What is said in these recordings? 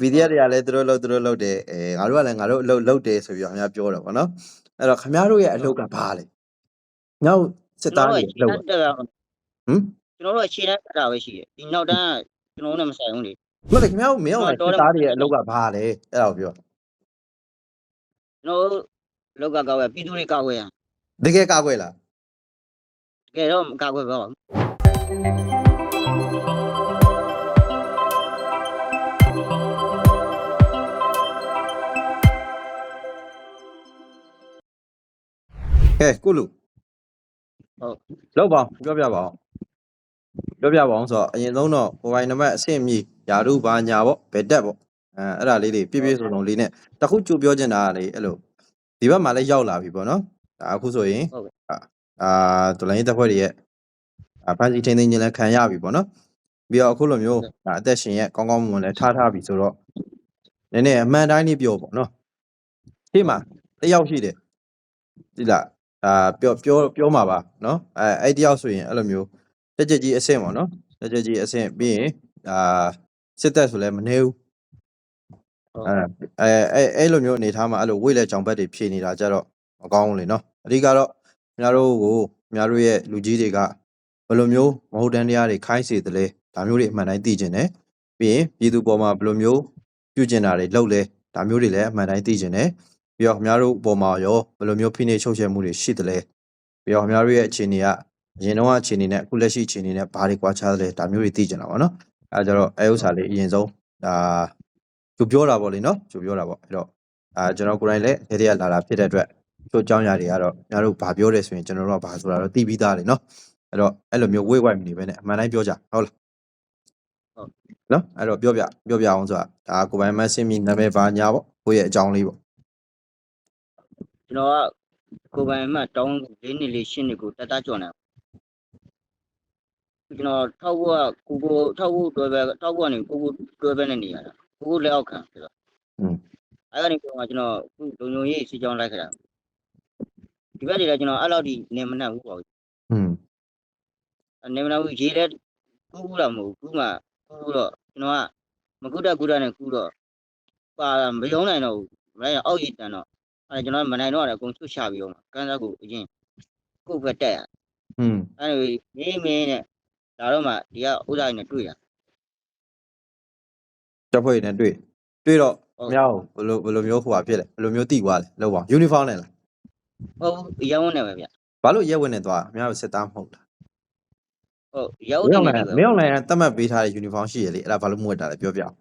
VDF တွေကလည်းသူတို့လုပ်သူတို့လုပ်တယ်အဲငါတို့ကလည်းငါတို့အလုပ်လုပ်တယ်ဆိုပြီးတော့ခင်ဗျားပြောတော့ဗောနော်အဲ့တော့ခင်ဗျားတို့ရဲ့အလုပ်ကဘာလဲငါ့ကိုစစ်သားတွေအလုပ်ကတက်တာဟမ်ကျွန်တော်တို့အခြေတန်းတက်တာပဲရှိတယ်ဒီနောက်တန်းကကျွန်တော်တို့နဲ့မဆိုင်ဘူးလေမဟုတ်တယ်ခင်ဗျားတို့မင်းအောင်စစ်သားတွေရဲ့အလုပ်ကဘာလဲအဲ့ဒါကိုပြောကျွန်တော်တို့လောက်ကကောက်ရပြည်သူတွေကောက်ရရတကယ်ကာကွယ်လားတကယ်တော့မကောက်ရပါဘူး ကဲကိုလူဟုတ်လောက်ပါအောင်ပြောပြပါအောင်ပြောပြပါအောင်ဆိုတော့အရင်ဆုံးတော့ဟိုဘိုင်နံပါတ်အဆင့်မြည်ယာရုဘာညာပေါ့ဘယ်တက်ပေါ့အဲအဲ့ဒါလေးတွေပြည့်ပြည့်စုံစုံလေးနဲ့တခုကြိုပြောချင်တာကလေအဲ့လိုဒီဘက်မှာလည်းရောက်လာပြီပေါ့နော်ဒါအခုဆိုရင်ဟုတ်ကဲ့အာအာဒလိုင်းတက်ဖွဲ့တွေရဲ့အဖန်စီထင်းထင်းချင်းလည်းခံရပြီပေါ့နော်ပြီးတော့အခုလိုမျိုးဒါအသက်ရှင်ရဲ့ကောင်းကောင်းမွန်မွန်လည်းထားထားပြီဆိုတော့နည်းနည်းအမှန်တိုင်းလေးပြောပေါ့နော်ဒီမှာတစ်ယောက်ရှိတယ်ဒီလား အာပြောပြောပြောမှာပါနော်အဲအဲ့တယောက်ဆိုရင်အဲ့လိုမျိုးတက်ကြကြီးအဆင့်ပေါ့နော်တက်ကြကြီးအဆင့်ပြီးရင်အာစစ်သက်ဆိုလည်းမနေဘူးဟုတ်အဲအဲအဲ့အဲ့လိုမျိုးအနေထားမှာအဲ့လိုဝိတ်လက်ကြောင်ဘက်တွေဖြေနေတာကြတော့မကောင်းဘူးလေနော်အဓိကတော့ခင်ဗျားတို့ကိုခင်ဗျားတို့ရဲ့လူကြီးတွေကဘယ်လိုမျိုးမဟုတ်တမ်းတရားတွေခိုင်းစေတယ်လဲဒါမျိုးတွေအမှန်တိုင်းသိကျင်တယ်ပြီးရင်ပြည်သူပေါ်မှာဘယ်လိုမျိုးပြုကျင်တာတွေလုပ်လဲဒါမျိုးတွေလည်းအမှန်တိုင်းသိကျင်တယ် ပြီးတော့ခင်ဗျားတို့ပေါ်မှာရောဘယ်လိုမျိုးဖိနှိပ်ချုပ်ချယ်မှုတွေရှိတယ်လဲပြီးတော့ခင်ဗျားတို့ရဲ့အခြေအနေကအရင်တော့အခြေအနေနဲ့အခုလက်ရှိအခြေအနေနဲ့ဘာတွေကွာခြားတယ်လဲဒါမျိုးတွေသိကျင်တာပေါ့နော်အဲဒါကြတော့အဲဥစ္စာလေးအရင်ဆုံးဒါသူပြောတာပေါ့လေနော်သူပြောတာပေါ့အဲ့တော့အာကျွန်တော်ကိုယ်တိုင်လည်းဒေတဲ့လာတာဖြစ်တဲ့အတွက်ချို့အကြောင်းအရာတွေကတော့ညာတို့ဘာပြောတယ်ဆိုရင်ကျွန်တော်တို့ကဘာဆိုတာတော့သိပြီးသားလေနော်အဲ့တော့အဲ့လိုမျိုးဝိတ်ဝိုက်မနေဘဲနဲ့အမှန်တိုင်းပြောကြဟုတ်လားဟုတ်နော်အဲ့တော့ပြောပြပြောပြအောင်ဆိုတာဒါကိုယ်ပိုင်မဆင်းမီနာမည်ပါညာပေါ့ကိုယ့်ရဲ့အကြောင်းလေးပေါ့ ကျွန်တော်ကကိုပိုင်အမှတ်တောင်း၄နှစ်လေး၈နှစ်ကိုတက်တကြော်နေကျွန်တော်ထောက်ဖို့ကကိုကိုထောက်ဖို့တွဲပဲထောက်ဖို့ကနေကိုကိုတွဲပဲနဲ့နေရတာကိုကိုလက်အောက်ခံဆိုတော့အဲ့ဒါနေကျွန်တော်ကျွန်တော်ခုလုံလုံရေးစီချောင်းလိုက်ခဲ့တာဒီဘက်တွေလည်းကျွန်တော်အဲ့လောက်ဒီနေမနှက်ဘူးပေါ့อืมနေမနှက်ဘူးရေးတဲ့ကူးဘူးတော့မဟုတ်ဘူးကူးမှကူးတော့ကျွန်တော်ကမကုတ္တကုတ္တနဲ့ကူးတော့ပါမယုံနိုင်တော့ဘူးမလိုက်အောင်အောက်ရည်တန်တော့ အဲ့ကျွန်တော်မနိုင်တော့လည်းအကုန်ချွတ်ချပြီးတော့ကန်းစားကိုအရင်ကိုယ်ပဲတက်ရอืมအဲ့လိုမင်းမင်းနဲ့ဒါတော့မှဒီကဥဒ္ဒါရနဲ့တွေ့ရတပ်ဖွဲ့တွေနဲ့တွေ့တွေ့တော့ဟုတ်မြောက်ဘယ်လိုဘယ်လိုမျိုးဟိုပါဖြစ်လဲဘယ်လိုမျိုးတိသွားလဲလောက်ပါယူနီဖောင်းနဲ့လားဟုတ်ဘူးရောင်းနေပဲဗျဘာလို့ရဲဝင်နေသွားမြောက်စစ်သားမဟုတ်လားဟုတ်ရောင်းမနေင်းပဲအောင်လည်းမင်းအောင်လည်းတတ်မှတ်ပေးထားတဲ့ယူနီဖောင်းရှိရလေအဲ့ဒါဘာလို့မဝတ်တာလဲပြောပြအောင်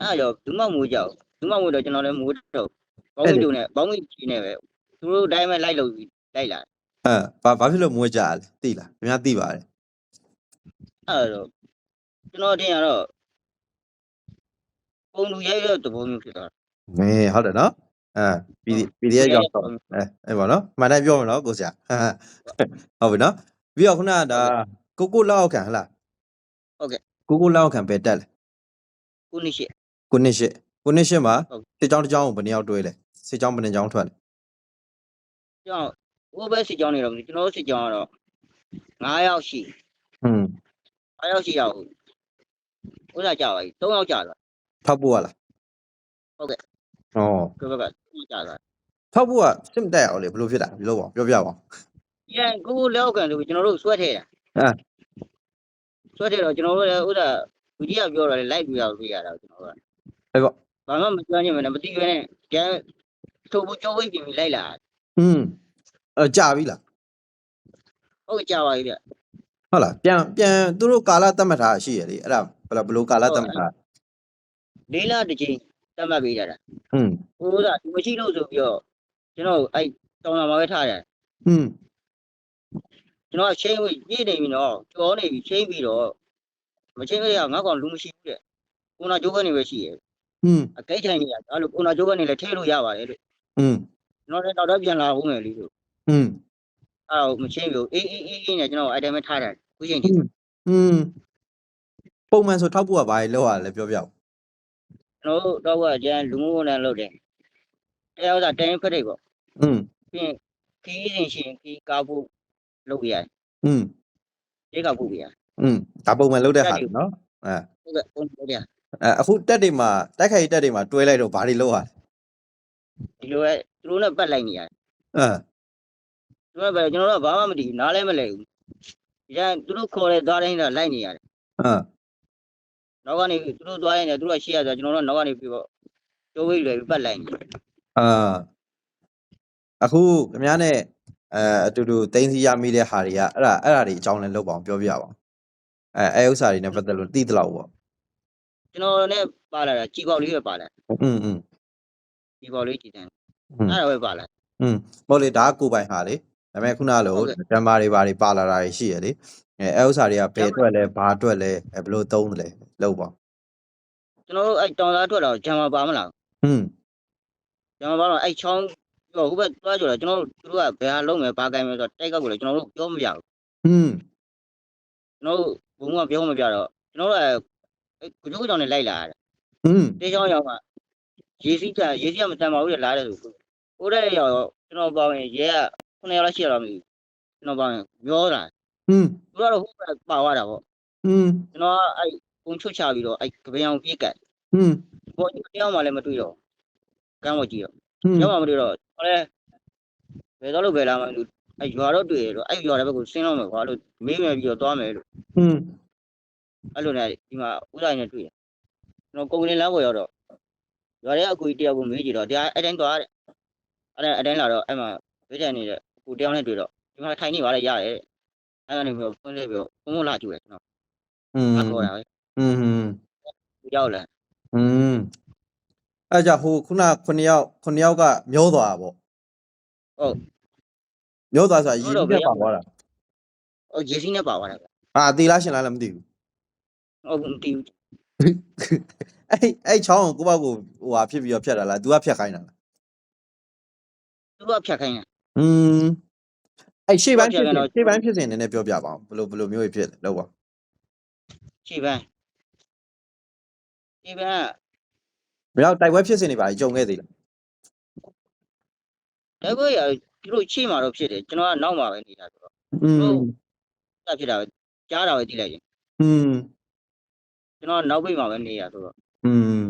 အဲ့တော့ဘူးမမိုးကြောက်ဘူးမမိုးတော့ကျွန်တော်လည်းမိုးတော့ ဘောင်းမီတို့နဲ့ဘောင်းမီကြီးနဲ့ပဲသူတို့တိုင်းပဲလိုက်လို့လိုက်လာဟမ်ဘာဘာဖြစ်လို့မွေးကြရလဲသိလားခင်ဗျားသိပါတယ်အဲ့တော့ကျွန်တော်တင်ရတော့ပုံလူရိုက်ရတဲ့သဘောမျိုးဖြစ်သွားမင်းဟုတ်တယ်နော်အဲ PD PDF ရောက်တော့အဲအဲ့ပါနော်မှန်တယ်ပြောမယ်နော်ကိုဆရာဟုတ်ပြီနော်ပြီးတော့ခုနကဒါကိုကိုလောက်ခံဟလားကိုကိုလောက်ခံပဲတက်လဲခုနှစ်ရှိကိုနှစ်ရှစ်ကိုနှစ်ရှစ်မှာဟုတ်စစ်ကြောင်းတစ်ကြောင်းကိုဘယ်နှစ်ယောက်တွဲလဲ စစ်ကြောင်းဘယ်နှစ်ကြောင်းထွက်လဲကျွန်တော်ဟိုဘက်စစ်ကြောင်းနေတော့ကျွန်တော်စစ်ကြောင်းကတော့9ယောက်ရှိဟွန်း9ယောက်ရှိရအောင်ဥစ္စာကြာပါပြီ3ယောက်ကြာသွားထောက်ဖို့ရလားဟုတ်ကဲ့ဩကိုဘက်ကကြာသွားထောက်ဖို့ကစစ်မတက်ရအောင်လေဘယ်လိုဖြစ်တာပြောပါဦးပြောပြပါဦးရန်ကိုကိုလက်အောက်ကန်ဆိုပြီးကျွန်တော်တို့ဆွဲထဲတာဟမ်ဆွဲထဲတော့ကျွန်တော်တို့လည်းဥစ္စာလူကြီးကပြောတော့လေလိုက်ပြီးတော့ပြရတာကျွန်တော်တို့ကအဲ့ပေါ့ဘာမှမပြောနိုင်မနဲ့မသိဘဲနဲ့ကျန် ထုတ်ဖို့ကြောဝိတ်ပြင်ပြီးလိုက်လာဟွန်းအဲကြာပြီလားဟုတ်ကဲ့ကြာပါပြီဗျဟုတ်လားပြန်ပြန်သူတို့ကာလတတ်မှတ်ထားရှိရလေအဲ့ဒါဘယ်လိုဘယ်လိုကာလတတ်မှတ်ထားလေးလာတစ်ချိန်တတ်မှတ်ပေးကြတာဟွန်းဟိုကဒီမရှိလို့ဆိုပြီးတော့ကျွန်တော်အဲ့တောင်းလာမှာပဲထားရတယ်ဟွန်းကျွန်တော်ချင်းပြီးပြည့်နေပြီတော့ကြောနေပြီချင်းပြီးတော့မချင်းကြရငါကောင်လူမရှိဘူးတဲ့ကိုနာကျိုးကနေပဲရှိရဲ့ဟွန်းအကိတ်ထိုင်နေရအဲ့လိုကိုနာကျိုးကနေလည်းထဲလို့ရပါတယ်လို့ ဟွန်းကျွန်တော်လည်းတော့တော့ပြန်လာဖို့မယ်လေလို့ဟွန်းအဲ့တော့မချင်းဘူးအေးအေးအေးအေးနဲ့ကျွန်တော်အဲ့တိုင်းပဲထားတယ်ခုချိန်ထိဟွန်းပုံမှန်ဆိုထောက်ဖို့ကဘာလဲလောက်ရလဲပြောပြအောင်ကျွန်တော်တို့တော့ကကျန်လူမှုဝန်ထမ်းလုပ်တယ်တရားဥစ္စာတိုင်းဖက်တွေပေါ့ဟွန်းပြီးရင်ခီးရင်ရှင်ခီးကားဖို့လုပ်ပြရတယ်ဟွန်းရိတ်ကောက်ဖို့ပြရတယ်ဟွန်းဒါပုံမှန်လုပ်တဲ့ဟာလေနော်အဲဟုတ်ကဲ့ပုံလုပ်ရတယ်အဲအခုတက်တွေမှာတိုက်ခိုက်ရေးတက်တွေမှာတွဲလိုက်တော့ဘာတွေလောက်ရလဲ ဒီလိုပဲသူတို့နဲ့ပတ်လိုက်နေရတယ် အင်း သူတို့ကပဲကျွန်တော်တို့ကဘာမှမတည်ဘူးနားလည်းမလဲဘူးဒီကသူတို့ခေါ်တဲ့သွားတိုင်းတော့လိုက်နေရတယ် အင်း နောက်ကနေသူတို့သွားရင်လည်းသူတို့ကရှေ့ရဆိုကျွန်တော်တို့ကနောက်ကနေပြီးတော့တိုးဝိတ်လွယ်ပြီးပတ်လိုက်နေတယ် အာအခုခင်ဗျားနဲ့အဲအတူတူတင်းစီရမိတဲ့ဟာတွေကအဲ့ဒါအဲ့ဒါတွေအကြောင်းလည်းလောက်ပါအောင်ပြောပြပါအောင်အဲအဲဥစ္စာတွေနဲ့ပတ်သက်လို့သိသလောက်ပေါ့ ကျွန်တော်နဲ့ပါလာတာကြည်ပေါက်လေးပဲပါလာ อืมอืม ကြည်ပေါက်လေးကြည်တန်း อืม အဲ့ဒါပဲပါလာ อืมဟုတ်လေဒါကကိုယ်ပိုင်ဟာလေဒါပေမဲ့ခုနလို ဟုတ်ကဲ့ တံမာတွေဘာတွေပါလာတာတွေရှိရလေအဲအဲဥစ္စာတွေကဘယ်အတွက်လဲဘာအတွက်လဲအဲဘယ်လိုသုံးတယ်လဲလောက်ပါ ကျွန်တော်တို့အဲ့တောင်သားထွက်လာတော့ဂျမ်မာပါမလား อืม ဂျမ်မာပါတော့အဲ့ချောင်းပြီးတော့ဟိုဘက်သွားကြတော့ကျွန်တော်တို့သူတို့ကဘယ်ဟာလုံးမယ်ဘာကိုင်းမယ်ဆိုတော့တိုက်ကောက်ကိုလည်းကျွန်တော်တို့ပြောမပြဘူး อืม ကျွန်တော်တို့ဘုံကပြောမပြတော့ကျွန်တော်တို့အဲ့ကိုကျိုးကြောင်နဲ့လိုက်လာရတယ် อืม တေးချောင်းရောက်မှ ရေစီးကြရေစီးကမတန်ပါဘူးလေလာတဲ့သူဟိုတဲ့ရောက်တော့ကျွန်တော်ပါဝင်ရဲက9ရက်လောက်ရှိရတော့မသိဘူးကျွန်တော်ပါဝင်ပြောတာဟွန်းသူကတော့ဟိုကပါသွားတာပေါ့ဟွန်းကျွန်တော်ကအဲ့ပုံချွတ်ချပြီးတော့အဲ့ကပင်းအောင်ပြစ်ကတ်ဟွန်းဘောကြီးတယောက်မှလည်းမတွေ့တော့ကန်းဝကြည့်တော့ရောက်မှမတွေ့တော့ဟိုလဲဘယ်တော့လို့ပဲလာမှလို့အဲ့ရွာတော့တွေ့ရတော့အဲ့ရွာတဲ့ဘက်ကိုဆင်းတော့မယ်ကွာလို့မေးမယ်ပြီးတော့သွားမယ်လို့ဟွန်းအဲ့လိုနဲ့ဒီမှာဥဒိုင်းနဲ့တွေ့ရကျွန်တော်ကုံကလေးလမ်းပေါ်ရောက်တော့ ရွာထဲအကူကြီးတယောက်ကိုမေးကြည့်တော့တရားအဲ့တိုင်းသွားတဲ့အဲ့ဒါအဲ့တိုင်းလာတော့အဲ့မှာဝိကျန်နေတဲ့အကူတယောက်နဲ့တွေ့တော့ဒီမှာထိုင်နေပါလေရတယ်တဲ့အဲ့ကနေပြီးတော့ဖွင့်လိုက်ပြီးတော့ဘုံဘုံလာကြည့်တယ်ကျွန်တော် อืม အခေါ်တာပဲ อืม သူရောက်လာ อืมအဲ့ကြင့်ဟိုခုန9ယောက်9ယောက်ကမျောသွားတာပေါ့ ဟုတ် မျောသွားဆိုတာ မျော ရင်း တော့ နှီး ဘယ် နဲ့ ရောက် ပါသွားတာ ဟိုဂျေစီနဲ့ပါသွားတယ်ဗျ ဟာအသေးလားရှင်လားလည်းမသိဘူး ဟုတ်ဘူးမတီးဘူး အဲ့အဲ့ချောင်းကိုကိုယ့်ဘက်ကိုဟိုဟာဖြစ်ပြီးတော့ဖြတ်တာလား तू ကဖြတ်ခိုင်းတာလား သူကဖြတ်ခိုင်းတယ် อืมအဲ့ရှေ့ပိုင်း ဖြ ဖြစ် တ်ခိုင်း စဉ် တော့ ရှေ့ပိုင်းဖြစ်စဉ်နည်းနည်းပြောပြပါအောင်ဘယ်လိုဘယ်လိုမျိုးကြီးဖြစ်လဲလောက်ပါ ခြေပန်းခြေပန်း မရောက်တိုက်ပွဲဖြစ်စဉ်တွေပါကြီးကြုံခဲ့သေးလား ဒါပေမဲ့သူတို့ခြေမှာတော့ဖြစ်တယ်ကျွန်တော်ကနောက်မှာပဲနေတာဆိုတော့ อื ဟု ม တ် ဖြစ်တာပဲကြားတာပဲကြည့်လိုက်ရင် อืม ကျွန်တော်နောက်ပိတ်မှာပဲနေရဆိုတော့ อืม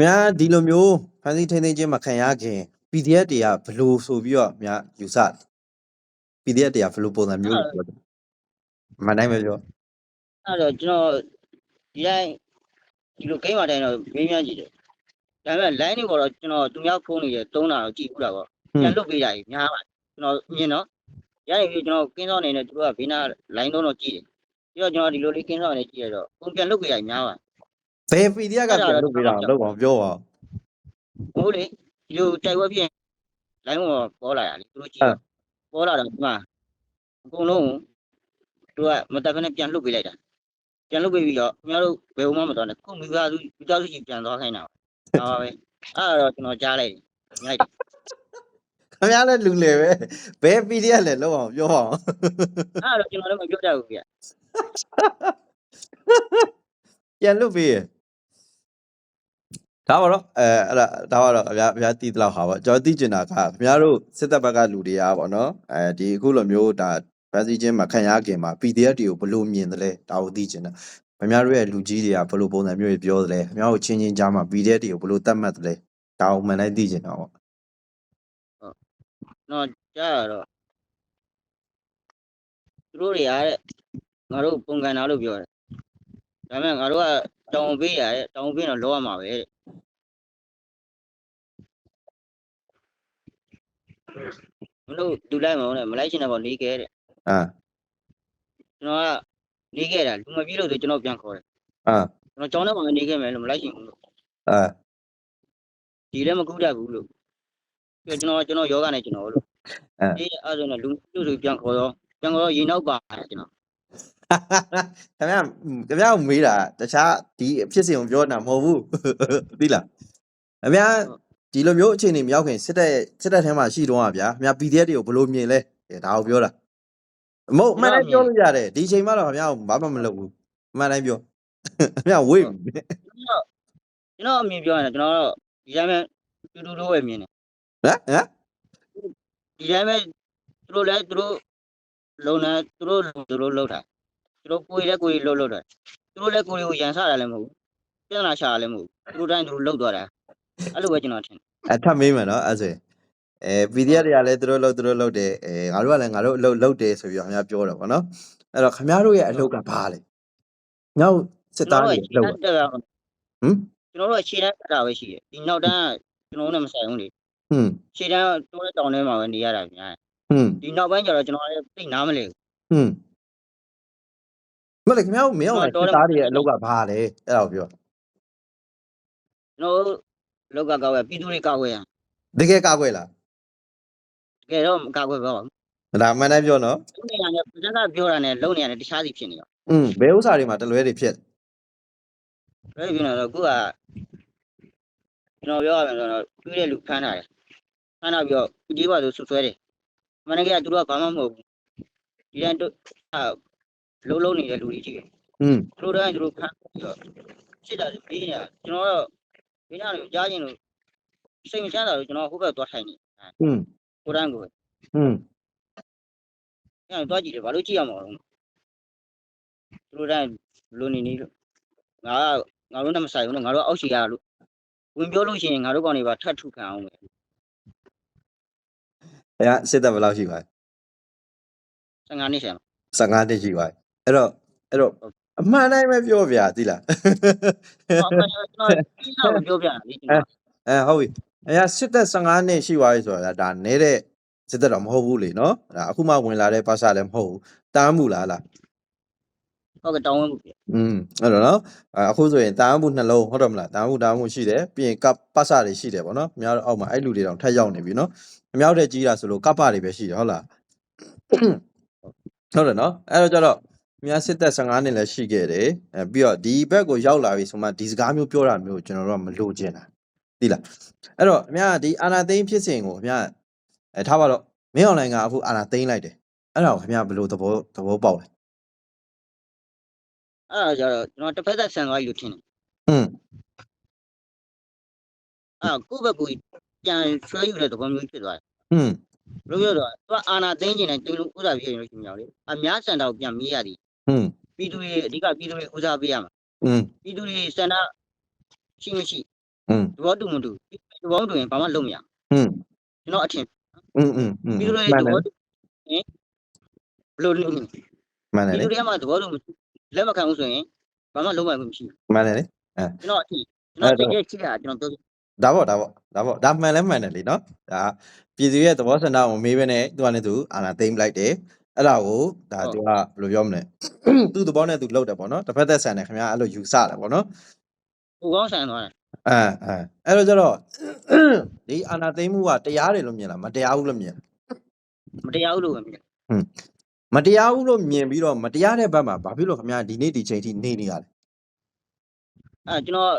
များဒီလိုမျိုးဖန်စီထိန်းသိမ်းခြင်းမခံရခင် PDF တွေကဘယ်လိုဆိုပြီးတော့များယူဆတယ် PDF တွေကဘယ်လိုပုံစံမျိုးလို့ပြောတယ်မနိုင်မပြောအဲ့တော့ကျွန်တော်ဒီတိုင်းဒီလိုဂိမ်းမှာတိုင်းတော့မင်းများကြည့်တယ်ဒါပေမဲ့ line တွေပေါ်တော့ကျွန်တော်သူများဖုန်းနေတယ်တုံးတာတော့ကြည့်ဘူးတာပေါ့ပြန်လွတ်ပေးတာကြီးများပါကျွန်တော်မြင်တော့ရရင်ပြီးကျွန်တော်ကင်းစောင်းနေနဲ့သူတို့ကဘေးနာ line တုံးတော့ကြည့်တယ်ပြီးတော့ကျွန်တော်ဒီလိုလေးကင်းစောင်းနေကြည့်ရတော့ပုံပြန်လွတ်ပေးတာကြီးများပါ ဘယ် PDF ကပြန်လုပ်ပေးတာလို့လောက်ပါပြောပါဦးဟုတ်လေဒီလိုတိုက်ပွဲပြင် line ပေါ်ပေါ်လာရလေသူတို့ကြည့်တော့ပေါ်လာတော့ဒီမှာအကုန်လုံးသူကမတက်ခနဲ့ပြန်လွတ်ပေးလိုက်တာပြန်လွတ်ပေးပြီးတော့ခင်ဗျားတို့ဘယ်ဘုံမှမတော်နဲ့ခုမိသားစုမိသားစုကြီးပြန်သွားခိုင်းတာပါပါပဲအဲ့ဒါတော့ကျွန်တော်ကြားလိုက်တယ်ရိုက်တယ်ခင်ဗျားလည်းလူလေပဲဘယ် PDF လဲလောက်အောင်ပြောပါအောင်အဲ့ဒါတော့ကျွန်တော်လည်းမပြောတတ်ဘူးဗျပြန်လွတ်ပေးရ ဒါပါတော့အဲအဲ့ဒါဒါပါတော့အများအများတီးတလောက်ဟာပေါ့ကျွန်တော်သိကျင်တာကခင်ဗျားတို့စစ်တပ်ဘက်ကလူတွေကပေါ့နော်အဲဒီအခုလိုမျိုးဒါဗန်စီချင်းမှာခံရခင်မှာ PDF တွေကိုဘယ်လိုမြင်တယ်လဲဒါကိုသိကျင်တာခင်ဗျားတို့ရဲ့လူကြီးတွေကဘယ်လိုပုံစံမျိုးတွေပြောသလဲခင်ဗျားတို့ချင်းချင်းကြားမှာ PDF တွေကိုဘယ်လိုတတ်မှတ်တယ်လဲဒါကိုမှန်တိုင်းသိကျင်တာပေါ့တော့ကြားရတော့သူတို့တွေရတဲ့ငါတို့ပုံကန်တာလို့ပြောတယ်ဒါပေမဲ့ငါတို့က တောင်းပေးရတဲ့တောင်းပေးတော့လောရမှာပဲတဲ့မလို့ဒူလိုက်မအောင်နဲ့မလိုက်ချင်တဲ့ကောင်နေခဲ့တဲ့အာကျွန်တော်ကနေခဲ့တာလူမပြေလို့ဆိုကျွန်တော်ပြန်ခေါ်တယ်အာကျွန်တော်ကြောင်းထဲမှာနေခဲ့မယ်လို့မလိုက်ချင်ဘူးလို့အာဒီလည်းမကူတတ်ဘူးလို့ပြီးတော့ကျွန်တော်ကျွန်တော်ယောဂနဲ့ကျွန်တော်လို့အေးအဲ့ဒါဆိုတော့လူလူဆိုပြန်ခေါ်တော့ပြန်ခေါ်တော့ရေနောက်ပါတယ်ကျွန်တော် ခင်ဗျာခင်ဗျာကိုမေးတာတခြားဒီဖြစ်စဉ်ကိုပြောတာမဟုတ်ဘူးသိလားခင်ဗျာဒီလိုမျိုးအခြေအနေမရောက်ခင်စစ်တပ်ရဲ့စစ်တပ်ထဲမှာရှိတော့อ่ะဗျာခင်ဗျာ PDF တွေကိုဘယ်လိုမြင်လဲအဲဒါကိုပြောတာမဟုတ်အမှန်တိုင်းပြောလို့ရတယ်ဒီအချိန်မှတော့ခင်ဗျာကိုဘာမှမလုပ်ဘူးအမှန်တိုင်းပြောခင်ဗျာဝေ့ပြီကျွန်တော်အမြင်ပြောရင်တော့ကျွန်တော်တော့ဒီတိုင်းပဲတူတူလိုပဲမြင်တယ်ဟမ်ဟမ်ဒီတိုင်းပဲသူတို့လည်းသူတို့လုံနေသူတို့သူတို့လှုပ်တာ သူတို့ကိုယ်လည်းကိုယ်လှုပ်လှုပ်တာသူတို့လည်းကိုယ်ကိုရန်ဆတာလည်းမဟုတ်ဘူးပြဿနာရှာရလဲမဟုတ်ဘူးသူတို့တိုင်းသူတို့လောက်သွားတာအဲ့လိုပဲကျွန်တော်ထင်တယ်အထပ်မေးမယ်နော်အဲ့ဆိုရင်အဲ PDF တွေကလည်းသူတို့လုပ်သူတို့လုပ်တယ်အဲငါတို့ကလည်းငါတို့အလုပ်လုပ်တယ်ဆိုပြီးတော့ခင်ဗျားပြောတယ်ဗောနော်အဲ့တော့ခင်ဗျားတို့ရဲ့အလုပ်ကဘာလဲငါ့စစ်သားတွေအလုပ်ကျွန်တော်တို့ကဟမ်ကျွန်တော်တို့ကခြေတန်းတက်တာပဲရှိတယ်ဒီနောက်တန်းကကျွန်တော်တို့နဲ့မဆိုင်ဘူးလေဟွန်းခြေတန်းတိုးတဲ့တောင်ထဲမှာပဲနေရတာများဟွန်းဒီနောက်ပိုင်းကျတော့ကျွန်တော်လည်းသိနားမလဲဘူးဟွန်း မလေးခင်ဗျားတို့မင်းအောင်လည်းစစ်သားတွေရဲ့အလုပ်ကဘာလဲအဲ့ဒါကိုပြောကျွန်တော်တို့လောက်ကကောက်ရပြည်သူတွေကောက်ရရတကယ်ကောက်ွယ်လားတကယ်တော့မကောက်ရပါဘူးဒါမှန်တယ်ပြောနော်သူနေရာနဲ့ပြည်ကပြောတာနဲ့လုံနေရတယ်တခြားစီဖြစ်နေရောอืมဘယ်ဥစ္စာတွေမှာတလွဲတွေဖြစ်အဲ့ဒီပြောတော့ခုကကျွန်တော်ပြောရမယ်ဆိုတော့တွေ့တဲ့လူဖမ်းတာတယ်ဖမ်းတာပြီးတော့ဒီပါဆိုဆွဆွဲတယ်မနေ့ကသူတို့ကဘာမှမဟုတ်ဘူးဒီတိုင်းတို့ လုံးလုံးနေတဲ့လူတွေကြီးတယ် อืม သူတို့တိုင်းသူတို့ဖမ်းပြီးတော့စစ်တာပြီးနေတာကျွန်တော်တော့ဒီနေ့ကိုကြားချင်းလို့စိတ်မချမ်းသာလို့ကျွန်တော်ဟိုဘက်သွားထိုင်နေ อืม ကိုရန်ကို อืม အဲ့တော့သွားကြည့်တယ်ဘာလို့ကြည့်ရမှာလဲသူတို့တိုင်းလူနေနေလို့ငါကငါတို့နဲ့မဆိုင်ဘူးနော်ငါတို့အောက်ရှိရလို့ဝင်ပြောလို့ရှိရင်ငါတို့ကောင်တွေပါထတ်ထုခံအောင်ပဲ အဲစစ်တပ်ဘယ်လောက်ရှိပါလဲ 15နှစ်ဆယ် 15နှစ်ရှိပါပြီ အဲ့တော့အဲ့တော့အမှန်တိုင်းပဲပြောဗျာသိလားဟောကျွန်တော်ကျွန်တော်ပြောပြတာလေကျွန်တော်အဲဟုတ်ပြီအဲစစ်သက်15နှစ်ရှိသွားပြီဆိုတာဒါနဲတဲ့စစ်သက်တော့မဟုတ်ဘူးလေနော်ဒါအခုမှဝင်လာတဲ့ပါစာလည်းမဟုတ်ဘူးတားမှုလားလားဟုတ်ကဲ့တောင်းဝင်မှုပြอืมအဲ့တော့နော်အဲအခုဆိုရင်တားမှုနှလုံးဟုတ်တယ်မလားတားမှုတားမှုရှိတယ်ပြီးရင်ကပ်ပါစာတွေရှိတယ်ဗောနော်အများတော့အောက်မှာအဲ့လူတွေတောင်ထက်ရောက်နေပြီနော်အများတဲ့ကြီးတာဆိုလို့ကပ်ပါတွေပဲရှိတယ်ဟုတ်လားဟုတ်တယ်နော်အဲ့တော့ကျတော့အ များစစ်သက်15နှစ်လည်းရှိခဲ့တယ်အဲပြီးတော့ဒီဘက်ကိုရောက်လာပြီဆိုမှဒီစကားမျိုးပြောတာမျိုးကိုကျွန်တော်တို့ကမလိုချင်တာသိလားအဲ့တော့အများဒီအာနာသိန်းဖြစ်စဉ်ကိုအများအဲထားပါတော့မင်းအွန်လိုင်းကအခုအာနာသိန်းလိုက်တယ်အဲ့ဒါကိုခင်ဗျားဘယ်လိုသဘောသဘောပေါက်လဲ အဲ့ဒါကြတော့ကျွန်တော်တစ်ဖက်သက်ဆန်သွားပြီလို့ထင်တယ် อืม အဲ့ကိုယ့်ဘက်ကိုပြန်ဆွဲယူတဲ့သဘောမျိုးဖြစ်သွားတယ် อืม ဘယ်လိုပြောတော့သူကအာနာသိမ်းကျင်တဲ့တူလူဥစားပြည့်ရင်လို့ရှိမြောက်လေအများစံတော်ပြန်မေးရသည် ဟွန်းပြည်သူတွေအဓိကပြည်သူတွေဦးစားပေးရမှာဟွန်းပြည်သူတွေစန္ဒရှိမရှိဟွန်းသဘောတူမတူသဘောတူရင်ဘာမှလုပ်မရဟွန်းကျွန်တော်အထင်ဟွန်းဟွန်းဟွန်းပြည်သူတွေသဘောတူရင်ဘလို့လုပ်မှန်တယ်လေပြည်သူတွေကမှသဘောတူလက်မခံဘူးဆိုရင်ဘာမှလုပ်မှမရှိဘူးမှန်တယ်လေအဲကျွန်တော်အထင်ကျွန်တော်တကယ်ရှိတာကျွန်တော်ပြောဒါပေါ့ဒါပေါ့ဒါပေါ့ဒါမှန်လဲမှန်တယ်လေနော်ဒါပြည်သူရဲ့သဘောဆန္ဒကိုမေးပဲနဲ့သူကလည်းသူအာဏာသိမ်းလိုက်တယ် အဲ့ဒါကိုဒါသူကဘယ်လိုပြောမလဲသူ့သဘောနဲ့သူလုပ်တယ်ပေါ့နော်တစ်ဖက်သက်ဆန်တယ်ခင်ဗျာအဲ့လိုယူဆတယ်ပေါ့နော်ဟိုကောင်းဆန်သွားတယ်အဲအဲအဲ့တော့ကျတော့ဒီအာနာသိမ့်မှုကတရားတယ်လို့မြင်လားမတရားဘူးလို့မြင်လားမတရားဘူးလို့ပဲမြင်မတရားဘူးလို့မြင်ပြီးတော့မတရားတဲ့ဘက်မှာဘာဖြစ်လို့ခင်ဗျာဒီနေ့ဒီချိန်ထိနေနေရလဲအဲကျွန်တော်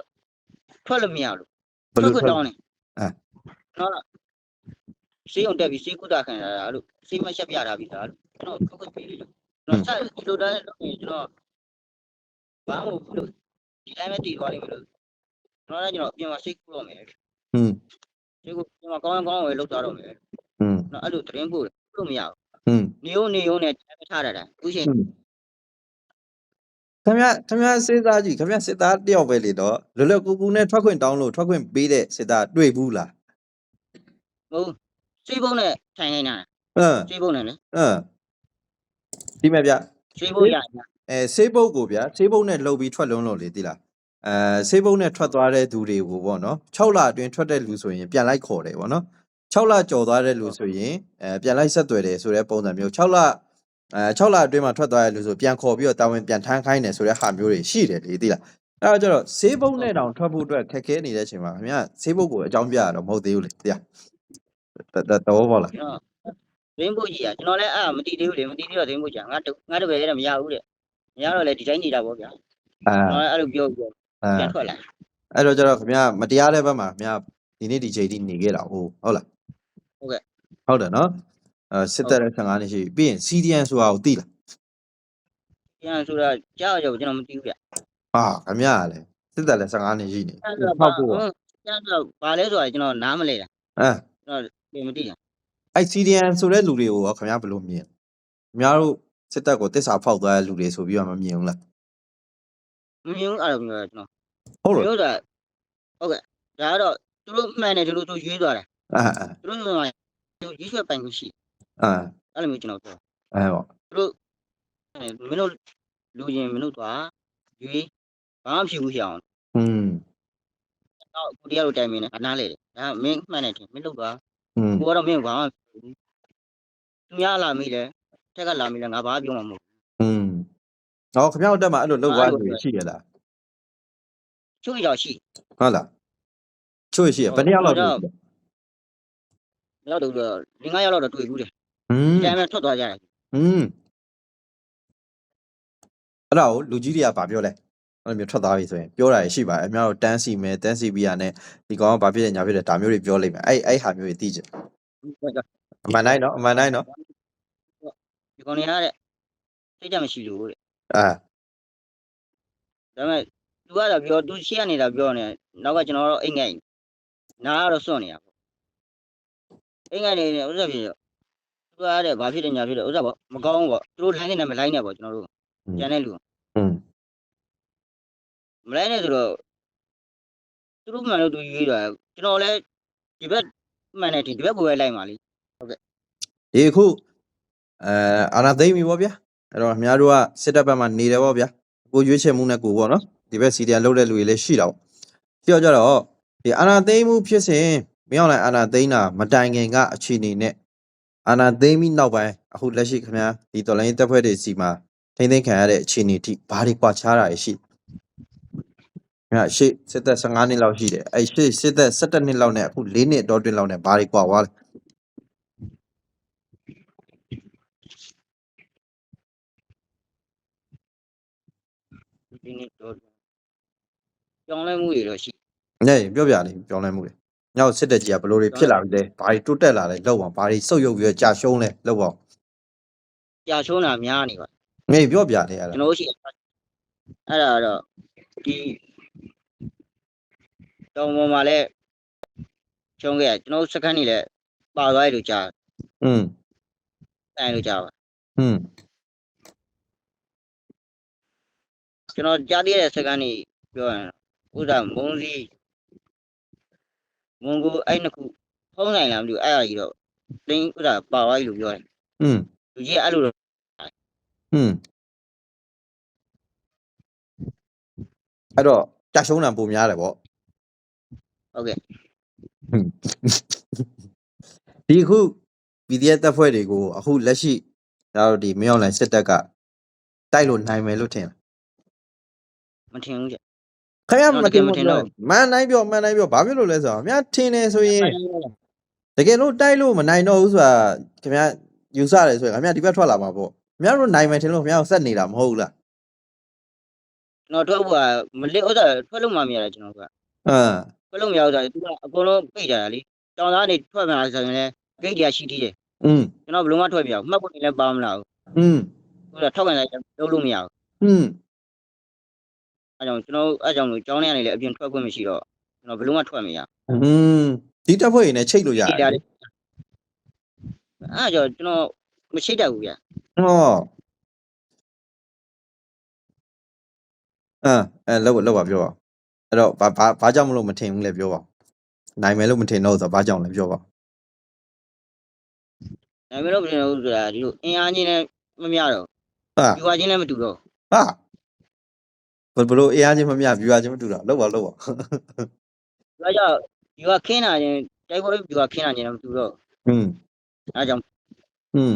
ထွက်လို့မရလို့ဘယ်လိုခွထွက်တောင်းတယ်အဲကျွန်တော် ဆေးအောင်တက်ပြီးဆေးကုသခံရတာလို့ဆေးမရှက်ပြတာပြီးသားလို့ကျွန်တော်ခုခုပြေးလို့ကျွန်တော်ဆက်ဒီလိုတိုင်းလုပ်ရင်ကျွန်တော်ဘာမှမဟုတ်လို့ဒီတိုင်းပဲတည်သွားလိမ့်မယ်လို့ကျွန်တော်ကကျွန်တော်အပြင်မှာဆေးကုတော့မယ်ဟွန်းဆေးကုကျွန်တော်ကောင်းကောင်းဝယ်လောက်သွားတော့မယ်ဟွန်းကျွန်တော်အဲ့လိုတရင်ပို့လို့မရဘူးဟွန်းနေုံနေုံနဲ့တိုင်းမထားရတာအခုရှင်ခင်ဗျခင်ဗျစစ်သားကြီးခင်ဗျစစ်သားတယောက်ပဲလေတော့လွယ်လွယ်ကူကူနဲ့ထွက်ခွင့်တောင်းလို့ထွက်ခွင့်ပေးတဲ့စစ်သားတွေ့ဘူးလားဟုတ် စေးပုံးနဲ့ထိုင်နေတာဟမ်စေးပုံးနဲ့လေဟမ်ဒီမဲ့ဗျစေးပုံးရညာအဲဆေးဘုတ်ကိုဗျဆေးဘုတ်နဲ့လှုပ်ပြီးထွက်လုံးလို့လေသိလားအဲဆေးဘုတ်နဲ့ထွက်သွားတဲ့သူတွေကိုပေါ့နော်6လအတွင်းထွက်တဲ့လူဆိုရင်ပြန်လိုက်ခေါ်တယ်ပေါ့နော်6လကြော်သွားတဲ့လူဆိုရင်အဲပြန်လိုက်ဆက်သွယ်တယ်ဆိုတဲ့ပုံစံမျိုး6လအဲ6လအတွင်းမှာထွက်သွားတဲ့လူဆိုပြန်ခေါ်ပြီးတော့တာဝန်ပြန်ထမ်းခိုင်းတယ်ဆိုတဲ့ဟာမျိုးတွေရှိတယ်လေသိလားအဲတော့ကျတော့ဆေးဘုတ်နဲ့တောင်ထွက်ဖို့အတွက်ခက်ခဲနေတဲ့အချိန်မှာခင်ဗျဆေးဘုတ်ကိုအကြောင်းပြရတော့မဟုတ်သေးဘူးလေသိလား တတတော်ပေါ့လားကျွန်တော်သတင်းပို့ကြီးอ่ะကျွန်တော်လည်းအဲ့မတီးသေးဘူးလေမတီးသေးတော့သတင်းပို့ကြငါငါတပည့်လည်းမရဘူးတဲ့မရတော့လေဒီတိုင်းနေတာပေါ့ဗျာအာကျွန်တော်အဲ့လိုပြောပြောအာပြန်ထွက်လာအဲ့တော့ကျတော့ခင်ဗျမတရားတဲ့ဘက်မှာခင်ဗျဒီနေ့ဒီချိန်ထိနေခဲ့တာဟုတ်ဟုတ်လားဟုတ်တယ်နော်အဲစစ်တပ်ရဲ့15နှစ်ရှိပြီပြီးရင် CDN ဆိုတာကိုသိလားပြန်ဆိုတာကြားရတော့ကျွန်တော်မတီးဘူးဗျဟာခင်ဗျကလည်းစစ်တပ်လည်း15နှစ်ရှိနေပြန်ဆိုဖောဘာက်ဖို့ပြန်ဆိုဘာလဲဆိုတာကျွန်တော်နားမလဲတာအဲကျွန်တော် မတီးတာအဲ့ CDN ဆိုတဲ့လူတွေကိုရောခင်ဗျဘယ်လိုမြင်ခင်ဗျားတို့စစ်တပ်ကိုတစ္ဆာဖောက်သွားတဲ့လူတွေဆိုပြီးတော့မမြင်ဘူးလားမမြင်ဘူးအဲ့လိုမျိုးကျွန်တော်ဟုတ်လို့မျိုးဆိုတာဟုတ်ကဲ့ဒါကတော့သူတို့မှန်တယ်သူတို့သူရွေးသွားတယ်အာအာသူတို့ကရွေးရွှေ့ပိုင်လို့ရှိအာအဲ့လိုမျိုးကျွန်တော်ပြောအဲပေါ့သူတို့မင်းတို့လူရင်မင်းတို့သွားရွေးဘာမှဖြစ်ဘူးရအောင်อืมတော့ကိုတရားတို့တိုင်မင်းနဲ့အနားလေတယ်ဒါမင်းမှန်တယ်ထင်မင်းတို့သွား อืม ကိုကတော့မင်းဘာမှသူများလာမိတယ်ထက်ကလာမိတယ်ငါဘာပြောမှာမဟုတ် อืมဟောခင်ဗျားတို့တက်မှာအဲ့လိုလောက်သွားလို့ရှိရလား ချို့ရောက်ရှိ ဟုတ်လားချို့ရှိရဘယ်နှစ်ယောက်လောက်ရှိလဲ လောက်တော့ဒီ9ရောက်တော့တွေ့ဘူးတယ် อืม ကျန်မဲ့ထွက်သွားကြတယ် อืมအဲ့ဒါကိုလူကြီးတွေကဗာပြောလဲ အဲ့လိုမျိုးထွက်သွားပြီဆိုရင်ပြောတာရှိပါတယ်အများတို့တန်းစီမယ်တန်းစီပြီးရနဲ့ဒီကောင်ကဘာဖြစ်လဲညာဖြစ်လဲဒါမျိုးတွေပြောလိုက်မယ်အဲ့အဲ့ဟာမျိုးတွေသိကြအမှန်တိုင်းနော်အမှန်တိုင်းနော်ဒီကောင်နေရတဲ့စိတ်ကြမရှိလို့တဲ့အာဒါပေမဲ့သူကတော့ပြောသူရှေ့ကနေတော့ပြောနေနောက်ကကျွန်တော်တော့အိမ်ငိုက်နားကတော့စွန့်နေရပေါ့အိမ်ငိုက်နေနေဥစ္စာဖြစ်တော့သူကတဲ့ဘာဖြစ်တယ်ညာဖြစ်တယ်ဥစ္စာပေါ့မကောင်းဘူးပေါ့သူတို့လိုင်းနေတယ်မလိုင်းနဲ့ပေါ့ကျွန်တော်တို့ကျန်တဲ့လူอืม မလိုင်းနဲ့ဆိုတော့သူတို့မှန်လို့သူရွေးတာကျွန်တော်လည်းဒီဘက်မှန်တယ်ဒီဘက်ကိုပဲလိုက်ပါလိဒီအခုအဲအာနာသိမ့်ပြီဗောဗျာအဲ့တော့အများတို့ကစစ်တပ်ဘက်မှာနေတယ်ဗောဗျာကိုရွေးချယ်မှုနဲ့ကိုဗောနော်ဒီဘက်စီဒီယန်လောက်တဲ့လူတွေလည်းရှိတာဗောပြောကြတော့ဒီအာနာသိမ့်မှုဖြစ်စဉ်မင်းအောင်လိုက်အာနာသိမ့်တာမတိုင်ခင်ကအခြေအနေနဲ့အာနာသိမ့်ပြီးနောက်ပိုင်းအခုလက်ရှိခင်ဗျာဒီတော်လိုင်းတပ်ဖွဲ့တွေစီမှာထိမ့်သိမ့်ခံရတဲ့အခြေအနေအထိဘာတွေကွာခြားတာတွေရှိ ခင်ဗျာရှေ့စစ်သက်15နှစ်လောက်ရှိတယ်အဲ့ရှေ့စစ်သက်17နှစ်လောက်နဲ့အခု4နှစ်တော့တွင်းလောက်နဲ့ဘာတွေကွာသွားလဲဒီနေ့တော့ကြောင်းလဲမှုတွေတော့ရှိ။ညရင်ပြောပြလေးပြောင်းလဲမှုတွေ။ညောက်စစ်တက်ကြီးကဘယ်လိုတွေဖြစ်လာပြီလဲ။ဘာတွေတိုးတက်လာလဲလောက်အောင်ဘာတွေစုပ်ယုပ်ပြီးတော့ကြာရှုံးလဲလောက်အောင်ကြာရှုံးတာများနေပါ။ငေးပြောပြလေးအဲ့ဒါကျွန်တော်တို့ရှိအဲ့ဒါတော့ဒီ တောင်ပေါ်မှာလဲရှုံးခဲ့ရကျွန်တော်တို့စကန်နေလဲပါသွားရလို့ကြာ ။อืม တိုင်လို့ကြာပါ อืม ကျွန်တော်ကြားသေးတဲ့စကန်နေပြောရင်ဥစ္စာမုံစီမုံကိုအဲ့နှစ်ခုဖုံးနိုင်လားမသိဘူးအဲ့အကြီးတော့တင်းဥစ္စာပါသွားပြီလို့ပြောတယ် อืม လူကြီးအဲ့လိုတော့ อืมအဲ့တော့ကြာရှုံးတာပုံများတယ်ဗော ဟုတ်ကဲ့။ဒီအခု PDF တပ်ဖွဲ့တွေကိုအခုလက်ရှိဒါတို့ဒီမင်းအောင်လိုင်းစစ်တပ်ကတိုက်လို့နိုင်မယ်လို့ထင်လားမထင်ဘူးကြ။ခင်ဗျားမကျွန်တော်တကယ်ထင်မဘူးထင်တော့မန်တိုင်းပြောမန်တိုင်းပြောဘာဖြစ်လို့လဲဆိုတော့အများထင်နေဆိုရင်တကယ်လို့တိုက်လို့မနိုင်တော့ဘူးဆိုတာခင်ဗျာယူဆတယ်ဆိုရင်ခင်ဗျာဒီဘက်ထွက်လာမှာပေါ့ခင်ဗျားတို့နိုင်မယ်ထင်လို့ခင်ဗျားကိုဆက်နေတာမဟုတ်ဘူးလားကျွန်တော်ထွက်ဖို့ကမလစ်ဥစ္စာထွက်လို့မှမရတာကျွန်တော်ကအ မ် ထွက်လို့မရဥစ္စာသူကအကုန်လုံးပိတ်ကြတာလေတောင်သားနေထွက်မှလာဆိုရင်လည်းဂိတ်ကြီးရှိသေးတယ် อืม ကျွန်တော်ဘယ်လုံးမထွက်ပြအောင်မှတ်ဖို့လည်းပါမလားဘူး อืม ဥစ္စာထောက်ကန်လိုက်လုပ်လို့မရဘူး อืม အဲကြောင့်ကျွန်တော်အဲကြောင့်လို့ကျောင်းထဲကနေလည်းအပြင်ထွက်ခွင့်မရှိတော့ကျွန်တော်ဘယ်လုံးမထွက်မရ อืมဒီတပ်ဖွဲ့ရင်းနဲ့ချိတ်လို့ရတ ဒီ ယ် တားလေးအဲကြောင့်ကျွန်တော်မရှိတတ်ဘူးဗျ ဟောအမ်အဲလောက်လောက်ပါပြောပါ အဲ့တော့ဘာဘာဘာကြောင့်မလို့မထင်ဘူးလဲပြောပါနိုင်မယ်လို့မထင်တော့ဆိုတော့ဘာကြောင့်လဲပြောပါ ဒါပေမဲ့လို့ဘယ်လိုလဲဆိုတာဒီလိုအင်အားချင်းလည်းမမျှတော့ ဟာ ဒီွာချင်းလည်းမတူတော့ ဟာဘယ်ဘလို့အေးအားချင်းမမြပြူအားချင်းမတူတာလောက်ပါလောက်ပါ ဒီွာကြောင့်ဒီွာခင်းတာချင်းတိုက်ပွဲဒီွာခင်းတာချင်းလည်းမတူတော့ อืม အဲကြောင့် อืม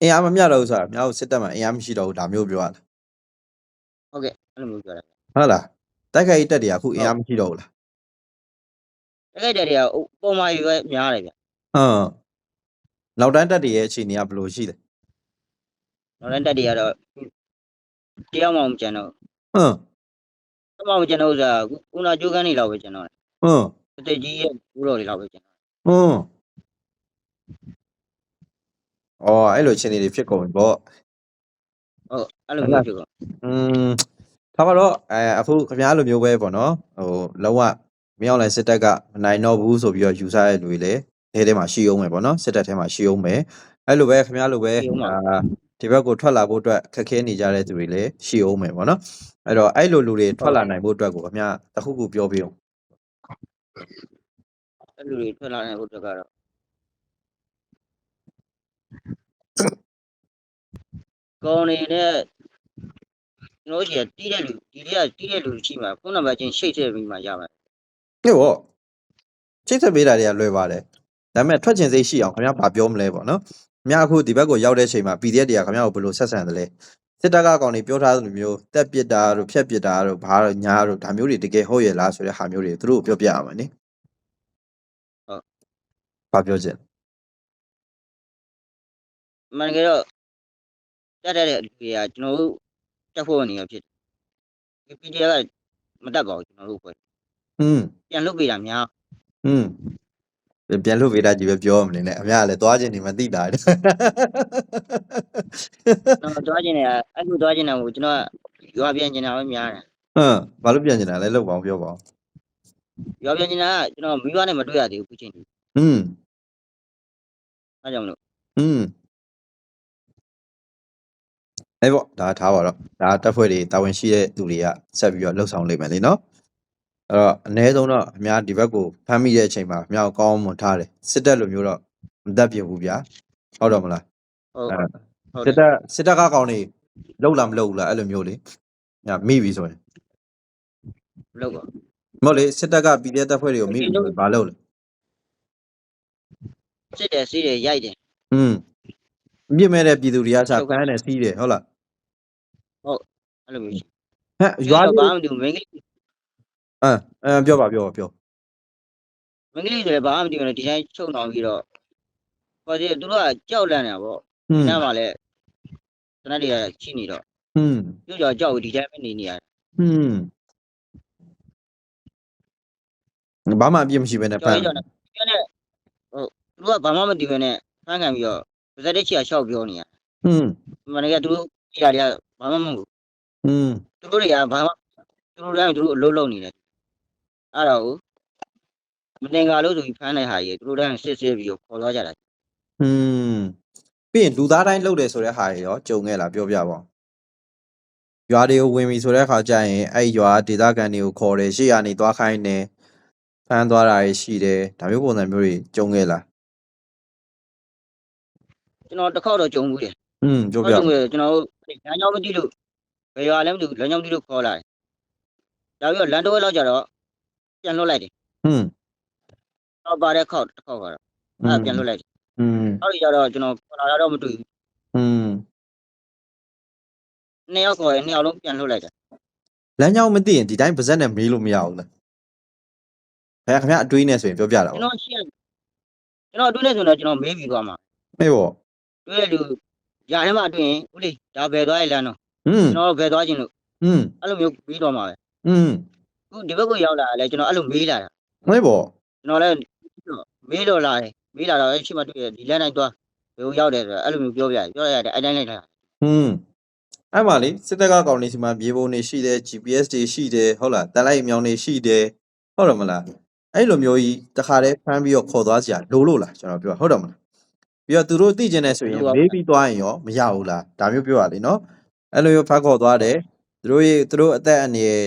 အင်အားမမြတော့ဘူးဆိုတာမြောက်စစ်တပ်မှာအင်အားမရှိတော့ဘူးဒါမျိုးပြောရတာ ဟုတ်ကဲ့အဲ့လိုမျိုးပြောတာ ဟုတ်လား တိုက်ခိုက်ရေးတက်တွေကအခုအင်အားမရှိတော့ဘူးလားတကယ်တည်းကပုံမှန်ရွယ်များတယ်ဗျဟမ်နောက်တန်းတက်တွေရဲ့အခြေအနေကဘယ်လိုရှိလဲနောက်တိုင်းတက်တွေကတော့တရားမှမကျန်တော့ဟမ်တရားမှမကျန်တော့ဆိုတာကုနာကျိုးကန်းနေလောက်ပဲကျန်တော့တယ်ဟမ်တတိကြီးရဲ့ဘူးတော်တွေလောက်ပဲကျန်တော့ဟမ်အော်အဲ့လိုအခြေအနေတွေဖြစ်ကုန်ပြီပေါ့ဟုတ်အဲ့လိုမျိုးဖြစ်တော့อืม ဒါမှတော့အဲအခုခင်ဗျားလိုမျိုးပဲပေါ့နော်ဟိုလုံးဝမင်းအောင်လိုင်းစစ်တပ်ကမနိုင်တော့ဘူးဆိုပြီးတော့ယူဆရတဲ့လူတွေလည်းအဲထဲမှာရှိအောင်မယ်ပေါ့နော်စစ်တပ်ထဲမှာရှိအောင်မယ်အဲ့လိုပဲခင်ဗျားလိုပဲဒါဒီဘက်ကိုထွက်လာဖို့အတွက်ခက်ခဲနေကြတဲ့သူတွေလည်းရှိအောင်မယ်ပေါ့နော်အဲ့တော့အဲ့လိုလူတွေထွက်လာနိုင်ဖို့အတွက်ကိုခင်ဗျာတစ်ခုခုပြောပြအောင်အဲ့လူတွေထွက်လာတဲ့ဟုတ်တော့ကတော့ကောင်းနေတဲ့ ကျွန်တော်ကြီးတီးတဲ့လူဒီလေးကတီးတဲ့လူရှိမှာဖုန်းနံပါတ်ချင်းရှိတ်ထည့်ပြီးမှရမှာဟေ့ဗောချိတ်ဆက်ပေးတာတွေကလွယ်ပါတယ်ဒါပေမဲ့ထွက်ချင်စိတ်ရှိအောင်ခင်ဗျာဘာပြောမလဲပေါ့နော်ခင်ဗျာအခုဒီဘက်ကိုရောက်တဲ့အချိန်မှာ PDF တွေကခင်ဗျာကိုဘယ်လိုဆက်ဆံသလဲစစ်တပ်ကအကောင်တွေပြောထားသလိုမျိုးတက်ပစ်တာတို့ဖြက်ပစ်တာတို့ဘာတို့ညာတို့ဒါမျိုးတွေတကယ်ဟုတ်ရဲ့လားဆိုတဲ့ဟာမျိုးတွေသူတို့ကိုပြောပြရမှာနိဘာပြောချင်မှန်ကြတော့တက်တဲ့လူတွေကကျွန်တော်တို့ တက်ဖို့နေရဖြစ်တယ် PDF ကမတက်ပါဘူးကျွန်တော်တို့ဖွဲ့ อืม ပြန်လုပ်ပေးတာများ อืมပြန်လို့ဗေဒကြီးပဲပြောမနေနဲ့အများကလည်းသွားခြင်းနေမသိတာတဲ့ ကျွန်တော်သွားခြင်းနဲ့အဲ့လိုသွားခြင်းနဲ့ကိုကျွန်တော်ရွာပြန်ကျင်တာပဲများတယ် ဟမ်ဘာလို့ပြန်နေတာလဲလောက်ပါအောင်ပြောပါအောင် ရွာပြန်ကျင်တာကကျွန်တော်မိဘနဲ့မတွေ့ရသေးဘူးခုချိန်ထိ อืม အဲကြောင့်မလို့ อืม အဲ့ပေါ့ဒါထားပါတော့ဒါတက်ဖွဲ့တွေတာဝန်ရှိတဲ့သူတွေကဆက်ပြီးတော့လှုပ်ဆောင်လိမ့်မယ်လေနော်အဲ့တော့အ ਨੇ ဆုံးတော့အများဒီဘက်ကိုဖမ်းမိတဲ့အချိန်မှာအများကောင်းအောင်မွန်ထားတယ်စစ်တပ်လိုမျိုးတော့မတတ်ပြဘူးဗျာဟုတ်တော့မလား ဟုတ် အဲ့ ဟုတ် စစ်တပ်စစ်တပ်ကကောင်နေလှုပ်လားမလှုပ်ဘူးလားအဲ့လိုမျိုးလေညမိပြီဆိုရင် လောက်ပါ မဟုတ်လေစစ်တပ်က PDF တပ်ဖွဲ့တွေကိုမိပြီဆိုရင်ဘာလုပ်လဲ စစ်တယ်စီးတယ်ရိုက်တယ် อืม အပြစ်မဲ့တဲ့ပြည်သူတွေကစားကန်နဲ့စီးတယ်ဟုတ်လားဟုတ်အဲ့လိုမျိုးဟဲ့ရွာဘာမှမတူမင်းကြီးအဲအဲပြောပါပြောပါပြောမင်းကြီးဆိုလည်းဘာမှမတူဘူးဒီတိုင်းချုပ်နှောင်ပြီးတော့ဟိုဒီသူတို့ကကြောက်လန့်နေတာပေါ့ညမှာလည်းတနက်တွေကချိနေတော့ဟွန်းပြုတ်ကြောက်ကြောက်ဒီတိုင်းပဲနေနေရတယ်ဟွန်းဘာမှအပြစ်မရှိဘဲနဲ့ဖမ်းပြောနေဟုတ်သူကဘာမှမတူဘဲနဲ့ဖမ်းခံပြီးတော့ ပါဇက်တဲ့ချီကရှောက်ပြောနေရ อืม မနေ့ကသူတို့ကြည်ရတယ်ဘာမှမဟုတ်ဘူး อืม သူတို့တွေကဘာမှသူတို့တိုင်းသူတို့အလုပ်လုပ်နေတယ်အဲ့တော့မတင်္ကာလို့ဆိုပြီးဖမ်းတဲ့ဟာကြီးသူတို့တိုင်းစစ်စစ်ပြီးတော့ခေါ်သွားကြတာ อืมပြီးရင်လူသားတိုင်းလှုပ်တယ်ဆိုတဲ့ဟာတွေရောကြုံခဲ့လားပြောပြပါဦးရွာတွေကိုဝင်ပြီဆိုတဲ့အခါကျရင်အဲ့ရွာဒေသခံတွေကိုခေါ်တယ်ရှေ့ကနေသွားခိုင်းတယ်ဖမ်းသွားတာတွေရှိတယ်ဒါမျိုးပုံစံမျိုးတွေကြုံခဲ့လား ကျွန်တော်တစ်ခေါက်တော့ကြုံဘူးတယ် อืมပြောပြ ဟုတ်တယ်ကျွန်တော်တို့လမ်းကြောင်းမသိလို့ဘယ်ရွာလဲမသိဘူးလမ်းကြောင်းမသိလို့ခေါ်လာတယ်ဒါပြီးတော့လမ်းတော့လောက်ကြတော့ပြန်လွှတ်လိုက်တယ် อืม တော့ပါတဲ့ခေါက်တစ်ခေါက်ကတော့အဲ့ပြန်လွှတ်လိုက်တယ် อืม အဲ့ဒီကြတော့ကျွန်တော်ခေါ်လာတော့မတွေ့ဘူး อืม နှစ်ယောက်ခေါ်ရင်နှစ်ယောက်လုံးပြန်လွှတ်လိုက်တယ် လမ်းကြောင်းမသိရင်ဒီတိုင်းပါဇက်နဲ့မေးလို့မရဘူးလားခင်ဗျာခင်ဗျာအတွေးနဲ့ဆိုရင်ပြောပြတာ ကျွန် ပေါ့ တော်ရှင်းကျွန်တော်တွေ့နေဆိုတော့ကျွန်တော်မေးပြီးသွားမှာ မေးပေါ့ တွေ့တဲ့လူຢာထဲမှာတွေ့ရင်ဦးလေးဒါဘယ်သွားရလမ်းတော့ อืม ကျွန်တော်တို့ဘယ်သွားခြင်းလို့ อืม အဲ့လိုမျိုးပြီးတော့မှာပဲ อืม အခုဒီဘက်ကိုရောက်လာတယ်ကျွန်တော်အဲ့လိုမေးလာတာ မေးပေါ့ ကျွန်တော်လည်းမေးတော့လာတယ်မေးလာတော့အဲ့ရှိမှတွေ့တယ်ဒီလမ်းတိုင်းသွားဘယ်ကိုရောက်တယ်ဆိုတော့အဲ့လိုမျိုးပြောပြတယ်ပြောရတယ်အဲ့တိုင်းလိုက်တာ อืมအဲ့မှာလေစစ်တပ်ကကောင်နေစီမှာမြေပုံနေရှိတယ် GPS တွေရှိတယ်ဟုတ်လားတန်လိုက်အမြောင်နေရှိတယ်ဟုတ်တယ်မလားအဲ့လိုမျိုးကြီးတခါတည်းဖမ်းပြီးတော့ခေါ်သွားစရာလိုလို့လားကျွန်တော်ပြောဟုတ်တယ်မလား ပြီးတော့သူတို့သိကျင်နေဆိုရင်မေးပြီးသွားရင်ရောမရဘူးလားဒါမျိုးပြောရလေနော်အဲ့လိုမျိုးဖမ်းခေါ်သွားတယ်သူတို့ရဲ့သူတို့အသက်အန္တရာယ်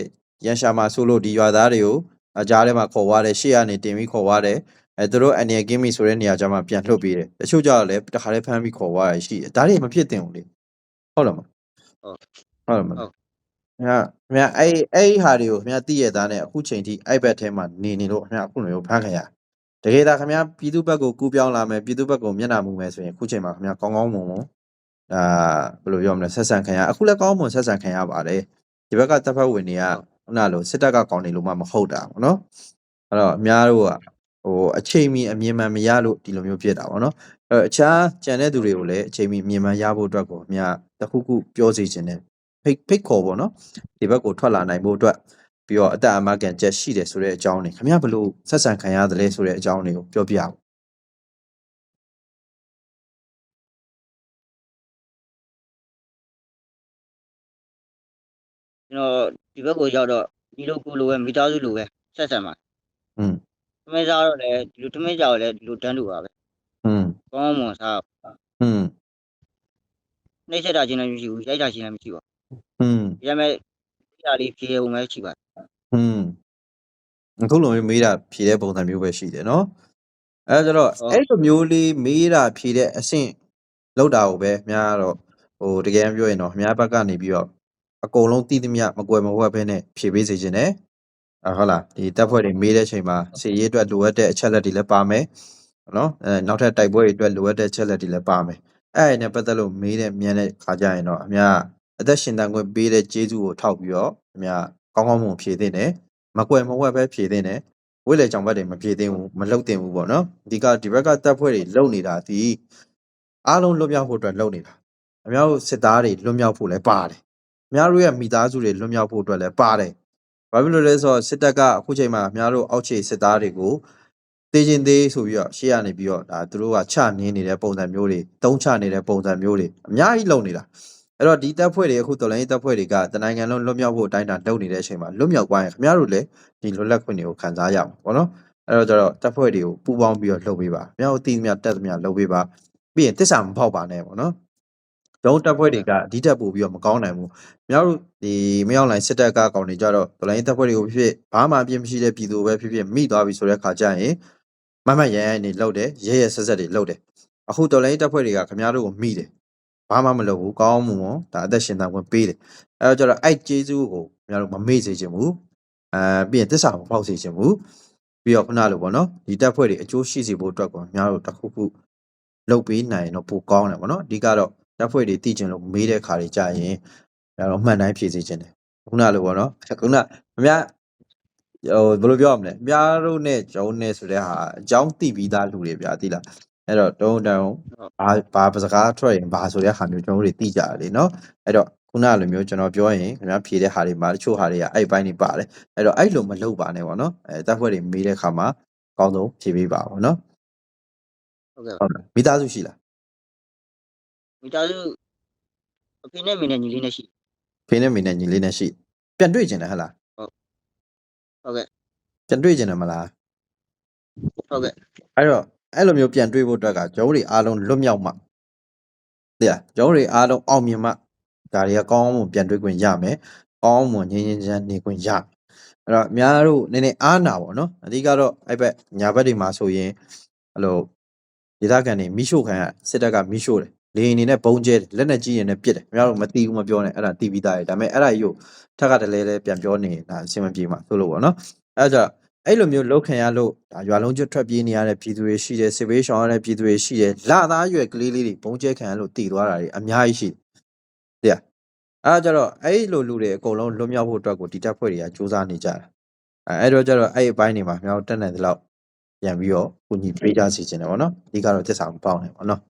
ရန်ရှာမှာဆိုလို့ဒီရွာသားတွေကိုအကြားထဲမှာခေါ်သွားတယ်ရှေ့ကနေတင်ပြီးခေါ်သွားတယ်အဲသူတို့အန္တရာယ်ကင်းပြီဆိုတဲ့နေရာကျမှပြန်လှုပ်ပေးတယ်တချို့ကြတော့လည်းတခါတည်းဖမ်းပြီးခေါ်သွားရရှိတယ်ဒါတွေမဖြစ်သင့်ဘူးလေဟုတ်လားမဟုတ်ဟုတ်တယ်မဟုတ်လားခင်ဗျာခင်ဗျာအဲ့အဲ့ဟာတွေကိုခင်ဗျာသိရသားနဲ့အခုချိန်ထိအဲ့ဘက်ထဲမှာနေနေလို့ခင်ဗျာအခုလိုမျိုးဖမ်းခင်ရ တကယ်ဒါခင်ဗျာပြည်သူဘက်ကိုကူးပြောင်းလာမယ်ပြည်သူဘက်ကိုမျက်နှာမူမယ်ဆိုရင်အခုချိန်မှာခင်ဗျာကောင်းကောင်းမွန်မွန်အာဘယ်လိုပြောမလဲဆက်ဆံခင်ရအခုလည်းကောင်းမွန်ဆက်ဆံခင်ရပါတယ်ဒီဘက်ကတပ်ဖက်ဝင်တွေကခုနလိုစစ်တပ်ကကောင်းနေလို့မှမဟုတ်တာပေါ့နော်အဲ့တော့အများတို့ကဟိုအချိန်မီအမြင်မှန်မရလို့ဒီလိုမျိုးဖြစ်တာပေါ့နော်အဲ့တော့အခြားကြံတဲ့သူတွေကိုလည်းအချိန်မီအမြင်မှန်ရဖို့အတွက်ကိုအများတစ်ခုခုပြောစီခြင်းနဲ့ဖိတ်ဖိတ်ခေါ်ပေါ့နော်ဒီဘက်ကိုထွက်လာနိုင်ဖို့အတွက် ပြီးတော့အတက်အမကန်ချက်ရှိတယ်ဆိုတဲ့အကြောင်းတွေခင်ဗျာဘယ်လိုဆက်ဆံခံရတယ်လဲဆိုတဲ့အကြောင်းတွေကိုပြောပြအောင် ကျွန်တော်ဒီဘက်ကိုရောက်တော့ဒီလိုကိုလိုပဲမိသားစုလိုပဲဆက်ဆံပါ อืม သမင်းစားတော့လည်းဒီလိုသမင်းကြောက်လည်းဒီလိုတန်းတူပါပဲ อืม ကောင်းမွန်စား อืม နှိမ့်ဆက်တာချင်းလည်းမရှိဘူးရိုက်တာချင်းလည်းမရှိပါဘူး อืม ဒီရမဲ့ဒီဟာလေးဖြေုံပဲရှိပါတယ် อืมအခုလိုမျိုးမေးတာဖြေတဲ့ပုံစံမျိုးပဲရှိတယ်เนาะအဲဒါကြတော့အဲ့လိုမျိုးလေးမေးတာဖြေတဲ့အဆင့်လောက်တာကိုပဲအများကတော့ဟိုတကယ်ပြောရင်တော့အများဘက်ကနေပြီးတော့အကုန်လုံးတည်သမျှမကွယ်မဝက်ဘဲနဲ့ဖြေပေးစေခြင်းနဲ့အဟုတ်လားဒီတပ်ဖွဲ့တွေမေးတဲ့ချိန်မှာစီရေးအတွက်လိုအပ်တဲ့အချက်လက်တွေလည်းပါမယ်နော်အဲနောက်ထပ်တိုက်ပွဲတွေအတွက်လိုအပ်တဲ့အချက်လက်တွေလည်းပါမယ်အဲ့ဒါနဲ့ပတ်သက်လို့မေးတဲ့မြန်တဲ့ခါကြရင်တော့အများအသက်ရှင်တန်ခွင့်ပေးတဲ့ကျေးဇူးကိုထောက်ပြီးတော့အများ ကောင်းကောင်းမွန်ဖြေသင့်တယ်မကွယ်မဝက်ပဲဖြေသင့်တယ်ဝိလေကြောင်ဘက်တွေမဖြေသင့်ဘူးမလုတ်သင့်ဘူးပေါ့နော်ဒီကဒီဘက်ကတပ်ဖွဲ့တွေလုံနေတာဒီအားလုံးလွတ်မြောက်ဖို့အတွက်လုံနေတာအများတို့စစ်သားတွေလွတ်မြောက်ဖို့လည်းပါတယ်အများတို့ရဲ့မိသားစုတွေလွတ်မြောက်ဖို့အတွက်လည်းပါတယ်ဘာဖြစ်လို့လဲဆိုတော့စစ်တပ်ကအခုချိန်မှာအများတို့အောက်ခြေစစ်သားတွေကိုတေးချင်းသေးဆိုပြီးတော့ရှေ့ရနေပြီးတော့ဒါသူတို့ကချနင်းနေတဲ့ပုံစံမျိုးတွေတုံးချနေတဲ့ပုံစံမျိုးတွေအများကြီးလုံနေတာ အဲ့တော့ဒီတပ်ဖွဲ့တွေအခုတော်လိုင်းရေးတပ်ဖွဲ့တွေကတနိုင်ငံလုံးလွတ်မြောက်ဖို့အတိုင်းအတာလုပ်နေတဲ့အချိန်မှာလွတ်မြောက်သွားရင်ခင်ဗျားတို့လည်းဒီလွတ်လပ်ခွင့်တွေကိုခံစားရအောင်ပေါ့နော်အဲ့တော့ကျတော့တပ်ဖွဲ့တွေကိုပူးပေါင်းပြီးတော့လှုပ်ပေးပါခင်ဗျားတို့တည်သမျှတက်သမျှလှုပ်ပေးပါပြီးရင်တစ္ဆာမဖောက်ပါနဲ့ပေါ့နော်ကျွန်တော်တို့တပ်ဖွဲ့တွေကဒီတက်ပို့ပြီးတော့မကောင်းနိုင်ဘူးခင်ဗျားတို့ဒီမရောက်လိုက်စစ်တပ်ကအကောင်တွေကြတော့တော်လိုင်းရေးတပ်ဖွဲ့တွေကိုဖြစ်ဖြစ်ဘာမှအပြစ်မရှိတဲ့ပြည်သူပဲဖြစ်ဖြစ်မိသွားပြီဆိုတဲ့ခါကျရင်မမတ်ရန်ရန်နေလှုပ်တယ်ရဲရဲဆက်ဆက်တွေလှုပ်တယ်အခုတော်လိုင်းရေးတပ်ဖွဲ့တွေကခင်ဗျားတို့ကိုမိတယ် ဘာမှမလုပ်ဘူးကောင်းမှုပေါ့ဒါအသက်ရှင်သန်ခွင့်ပေးတယ်အဲတော့ကျတော့အဲ့ကျေးဇူးကိုကျွန်တော်တို့မမေ့စေချင်ဘူးအဲပြီးရင်တစ္ဆာမပေါက်စေချင်ဘူးပြီးတော့ခုနလိုပေါ့နော်ဒီတက်ဖွဲ့တွေအကျိုးရှိစေဖို့အတွက်ကိုကျွန်တော်တို့တစ်ခုခုလုပ်ပေးနိုင်ရင်တော့ပိုကောင်းတယ်ပေါ့နော်အဓိကတော့တက်ဖွဲ့တွေတည်ကျင်လို့မေးတဲ့ခါတွေကြာရင်ကျွန်တော်တို့အမှန်တိုင်းဖြည့်စေချင်တယ်ခုနလိုပေါ့နော်ခုနအများဟိုဘယ်လိုပြောရမလဲအများတို့နဲ့ဂျုံနဲ့ဆိုတဲ့ဟာအကြောင်းသိပြီးသားလူတွေဗျာသိလား အဲ့တော့တုံးတုံဘာဘာပစကားထွက်ရင်ဘာဆိုတဲ့ဟာမျိုးကျွန်တော်တို့တွေသိကြတယ်လေနော်အဲ့တော့ခုနလိုမျိုးကျွန်တော်ပြောရင်ခင်ဗျားဖြေတဲ့ဟာတွေမှာတချို့ဟာတွေကအဲ့ဘိုင်းတွေပါတယ်အဲ့တော့အဲ့လိုမလုပ်ပါနဲ့ပေါ့နော်အဲတပ်ဖွဲ့တွေမေးတဲ့ခါမှာအကောင်းဆုံးဖြေပေးပါပေါ့နော်ဟုတ်ကဲ့ဟုတ်တယ်မိသားစုရှိလားမိသားစုအဖေနဲ့မိနဲ့ညီလေးနဲ့ရှိဖေနဲ့မေနဲ့ညီလေးနဲ့ရှိပြန်တွေ့ကျင်တယ်ဟဟလားဟုတ်ကဲ့ပြန်တွေ့ကျင်တယ်မလားဟုတ်ကဲ့အဲ့တော့ အဲ့လိုမျိုးပြန်တွေ့ဖို့အတွက်ကကျွန်တော်တို့တွေအားလုံးလွတ်မြောက်မှသိလားကျွန်တော်တို့တွေအားလုံးအောင်မြင်မှဒါတွေကကောင်းအောင်ပြန်တွေ့ခွင့်ရမယ်ကောင်းအောင်ငြင်းငြင်းချမ်းနေခွင့်ရမယ်အဲ့တော့အများတို့နည်းနည်းအားနာပါတော့အဓိကတော့အဲ့ဘက်ညာဘက်တွေမှာဆိုရင်အဲ့လိုဒေသခံတွေမိရှို့ခံရစစ်တပ်ကမိရှို့တယ်လေရင်နေနဲ့ဘုံကျဲတယ်လက်နဲ့ကြီးရင်လည်းပြစ်တယ်အများတို့မတီးဘူးမပြောနဲ့အဲ့ဒါတီးပြီးသားတယ်ဒါပေမဲ့အဲ့ဒါကြီးကိုထက်ကတလဲလဲပြန်ပြောနေဒါအဆင်မပြေမှာဆိုလို့ပေါ့နော်အဲ့ဒါကြောင့် အဲ့လိုမျိုးလောက်ခံရလို့ဒါရွာလုံးကျွတ်ထွက်ပြေးနေရတဲ့ပြည်သူတွေရှိတယ်စစ်ဘေးရှောင်ရတဲ့ပြည်သူတွေရှိတယ်လာသားရွယ်ကလေးလေးတွေဘုံကျဲခံရလို့တည်သွားတာတွေအများကြီးရှိတယ်တဲ့အဲ့ဒါကြတော့အဲ့လိုလူတွေအကုန်လုံးလွတ်မြောက်ဖို့အတွက်ကိုဒီတပ်ဖွဲ့တွေကစူးစမ်းနေကြတာအဲအဲ့တော့ကြတော့အဲ့ဒီအပိုင်းတွေမှာမြောက်တက်နိုင်တဲ့လောက်ပြန်ပြီးတော့ကုညီပေးကြစီခြင်းတယ်ဗောနော်အဓိကတော့တစ္ဆာမပေါက်နဲ့ဗောနော်ဟုတ်ကဲ့